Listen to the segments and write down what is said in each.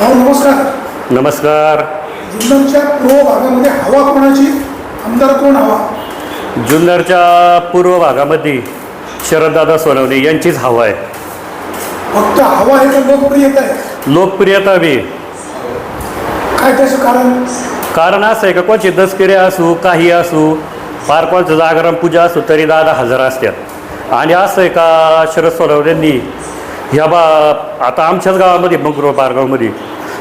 भाऊ नमस्कार. नमस्कार. जुन्नरच्या पूर्व भागामध्ये हवा कोणाची? आमदार कोण हवा? जुन्नरच्या पूर्व भागामध्ये शरददादा सोनवणे यांचीच हवा आहे. फक्त हवा आहे का लोकप्रियता आहे. लोकप्रियता बी. काय त्याचं कारण? कारण असं आहे का कोणची दसकिरे असू काही असू फार कोणचं जागरण पूजा असू तरी दादा हजर असतात. आणि असं आहे का शरद सोनवणेंनी ह्या बा आता आमच्याच गावामध्ये मंगरूळ पारगावमध्ये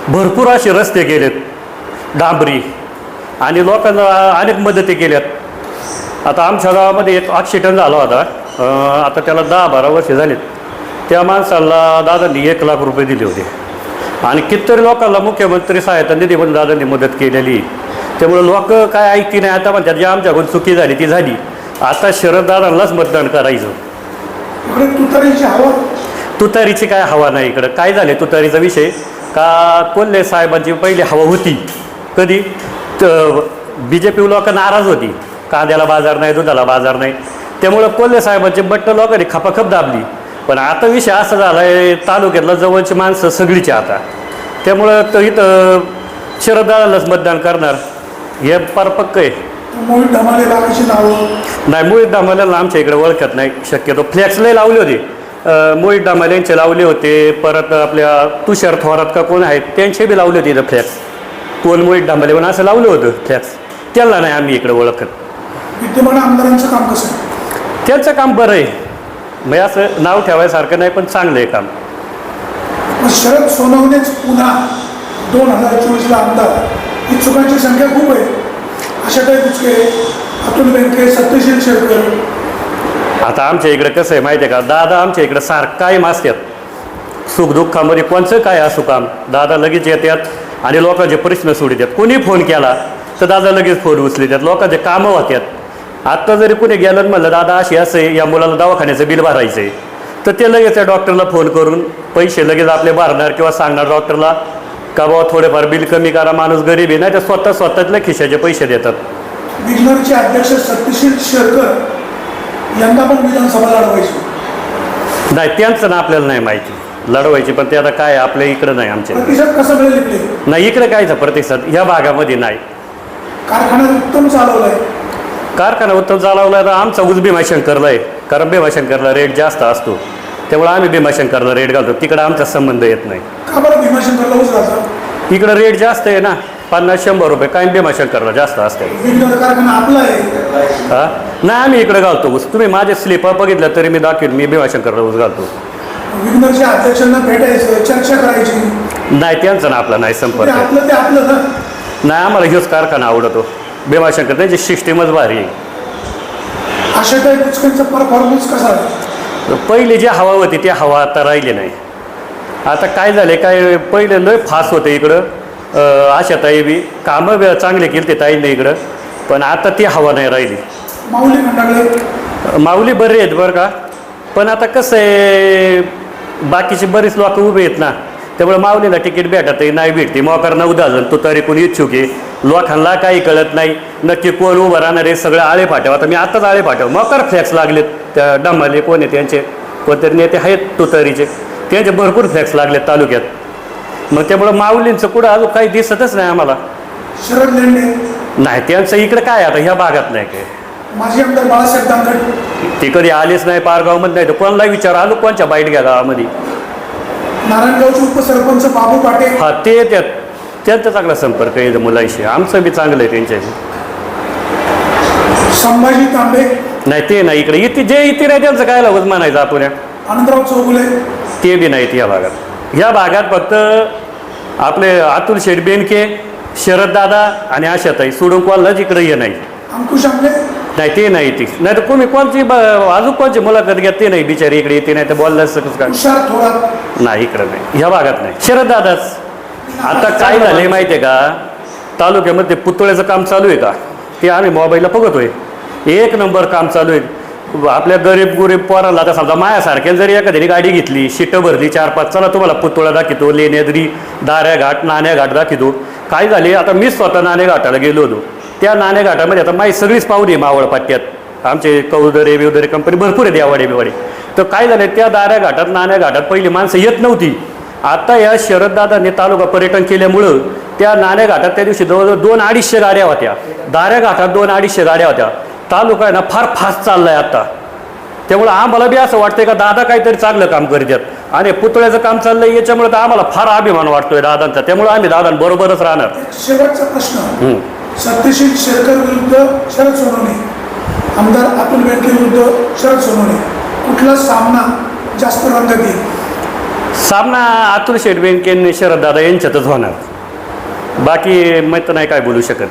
भरपूर असे रस्ते गेलेत. डांबरी. आणि लोकांना अनेक मदती केल्यात. आता आमच्या गावामध्ये एक ॲक्सिडेंट झाला होता. आता त्याला दहा बारा वर्षे झालीत. त्या माणसाला दादांनी एक लाख रुपये दिले होते. आणि कितीतरी लोकांना मुख्यमंत्री सहायता निधी पण दादांनी मदत केलेली. त्यामुळे लोक काय ऐकती नाही. आता म्हणतात जे आमच्याकडून चुकी झाली ती झाली. आता शरद दादांनाच मतदान करायचं. तुतारीची काय हवा नाही इकडं. काय झाले तुतारीचा विषय? का कोल्हे साहेबांची पहिली हवा होती. कधी? बी जे पी लोक नाराज होती. कांद्याला बाजार नाही दुधाला बाजार नाही. त्यामुळं कोल्हे साहेबांची बट्ट लोकांनी खपाखप दाबली. पण आता विषय असा झाला आहे तालुक्यातला जवळची माणसं सगळीची आता. त्यामुळं तर इथं शरदालाच मतदान करणार. हे फार पक्क आहे. नाही मोहित डामाल्याला आमच्या इकडे ओळखत नाही. शक्यतो फ्लॅक्स लय लावले होते. मोहित डामाले यांचे लावले होते परत आपल्या तुषार थोरात का कोण आहेत त्यांचे बी लावले होते इथं फ्लॅक्स कोण मोहित डामाले पण असं लावलं होतं फ्लॅक्स त्याला नाही आम्ही इकडे ओळखत. विद्यमान आमदारांचं काम कसं आहे? त्यांचं काम बरं आहे. म्हणजे असं नाव ठेवायसारखं नाही पण चांगलं आहे काम. शरद सोनवणेच पुन्हा दोन हजार चोवीसला आमदार. इच्छुकांची संख्या खूप आहे. आशाताई बुचके अतुल बेनके सत्यशील शेरकर आता आमच्या इकडं कसं आहे माहिती आहे का? दादा आमच्या इकडं सारखं कायम असतात. सुखदुःखामध्ये कोणचं काय असू काम दादा लगेच येतात आणि लोकांचे प्रश्न सोडतात कोणी फोन केला तर दादा लगेच फोन उचलतात लोकांचे कामं होतात. आत्ता जरी कुणी गेलं म्हणलं दादा अशी असं आहे या मुलाला दवाखान्याचं बिल भरायचं आहे तर ते लगेच त्या डॉक्टरला फोन करून पैसे लगेच आपले भरणार किंवा सांगणार डॉक्टरला का बाबा थोडेफार बिल कमी करा माणूस गरीब आहे. नाही तर स्वतः स्वतःतल्या खिशाचे पैसे देतात. विघ्नरचे अध्यक्ष सत्यशील शेळकर यंदा पण विधानसभा लढवायची. नाही त्यांचं ना आपल्याला नाही माहिती. लढवायची पण ते आता काय आपल्या इकडं नाही आमच्या इकडं. प्रतिसाद कसा मिळेल इकडे? नाही इकडे कायचा प्रतिसाद? ह्या भागामध्ये नाही. कारखान्यात उत्तम चालवलाय. कारखाना उत्तम चालवला तर आमचा ऊस भीमाशंकरला आहे. कारण भीमाशंकरला रेट जास्त असतो. त्यामुळे आम्ही भीमाशंकरला रेट घालतो. तिकडं आमचा संबंध येत नाही. इकडं रेट जास्त आहे ना. पन्नास शंभर रुपये काय भीमाशंकरला जास्त असते. हा? नाही आम्ही इकडे घालतो ऊस. तुम्ही माझे स्लिपर बघितलं तरी मी दाखवेन मी भीमाशंकरला ऊस घालतो. विघ्नरच्या अध्यक्षांना भेटायचं चर्चा करायची. नाही त्यांचा ना आपला नाही संपर्क. नाही आम्हाला ह्योच कारखाना आवडतो. भीमाशंकर त्यांची सिस्टीमच भारी आहे. पहिले जी हवा होती ती हवा आता राहिली नाही. आता काय झाले काय पहिले लय फास्ट होतं इकडं. अं, आशाताई बी कामं चांगले केले ते ताईंनी इकडं पण आता ती हवा नाही राहिली. माऊली माऊली बरे आहेत बरं का पण आता कसं आहे बाकीचे बरेच लोक उभे आहेत ना त्यामुळे माऊलीला तिकीट भेटत नाही भेटते मोकार नऊ जण तो तरी कोणी इच्छुक आहे. लोकांना काही कळत नाही नक्की कोण उभं राहणार आहे सगळे आळे फाट्याव आता मी आताच आळे फाट्याव मोकार फ्लॅक्स लागलेत त्या डमाले कोण आहे त्यांचे कोणतरी नेते आहेत तुतारीचे त्यांचे भरपूर फ्लॅक्स लागलेत तालुक्यात. मग त्यामुळं माऊलींचं कुठं अजून काही दिसतच नाही आम्हाला. शरद लेंडे. नाही त्यांचं इकडं काय आता? ह्या भागात नाही काय? माजी आमदार बाळासाहेब दांगट ते कधी आलेच नाही पारगावमध्ये नाही तर कोणाला विचार? आलो कोणच्या बाईट घ्या गावामध्ये? नारायणगावचे उपसरपंच बाबू पाटील हा ते त्यांचा चांगला संपर्क आहे मुलांशी. आमचं बी चांगलं आहे त्यांच्याशी. संभाजी तांबे. नाही ते नाही इकडे. इथे जे इथे नाही त्यांचं काय लावत म्हणायचं आपण आनंदराव चौगुले. ते बी नाहीत या भागात. ह्या भागात फक्त आपले अतुल शेठ बेनके शरद दादा आणि आशाताई. सोडून कोणालाच इकडे हे नाही. अंकुश नाही ते नाही ती. नाही तर कोणी कोणची अजून कोणची मुलाखत घ्या ते नाही. बिचारी इकडे येते नाही तर बोललाच नाही इकडं नाही. ह्या भागात नाही. शरद दादाच. आता काय झालंय माहिती आहे का? तालुक्यामध्ये पुतळ्याचं काम चालू आहे का? ते आम्ही मोबाईलला बघतोय. एक नंबर काम चालू आहे. आपल्या गरीब गुरीब पोरांना आता समजा मायासारख्या जरी एखाद्याने गाडी घेतली शिटं भरली चार पाच चला तुम्हाला पुतळा दाखवतो लेण्याद्री दाऱ्या घाट नाण्या घाट दाखवतो. काय झाले? आता मी स्वतः नाणे घाटाला गेलो होतो. त्या नाणे घाटामध्ये आता माझी सगळीच पाहुणी मावळ पट्ट्यात. आमचे कौदरे बिवदरे कंपनी भरपूर आहेत यावाडे बिवाडे तर काय झालं? त्या दाऱ्या घाटात नाण्या घाटात पहिली माणसं येत नव्हती. आता या शरददादांनी तालुका पर्यटन केल्यामुळं त्या नाण्या घाटात त्या दिवशी जवळजवळ दोन अडीचशे गाड्या होत्या. दाऱ्या घाटात दोन अडीचशे गाड्या होत्या. तालुका आहे ना फार फास्ट चाललाय आता. त्यामुळं आम्हाला बी असं वाटतंय का दादा काहीतरी चांगलं काम करतात. आणि पुतळ्याचं काम चाललंय याच्यामुळे तर आम्हाला फार अभिमान वाटतोय दादांचा. त्यामुळे आम्ही दादांबरोबरच राहणार. शेवटचा प्रश्न. सत्यशील शेरकर विरुद्ध शरद सोनवणे. आमदार अतुल बेनके विरुद्ध शरद सोनवणे. कुठला सामना जास्त रंगत येईल? सामना अतुल शेठ बेनके शरद दादा यांच्यातच होणार. बाकी मग तर नाही काय बोलू शकत.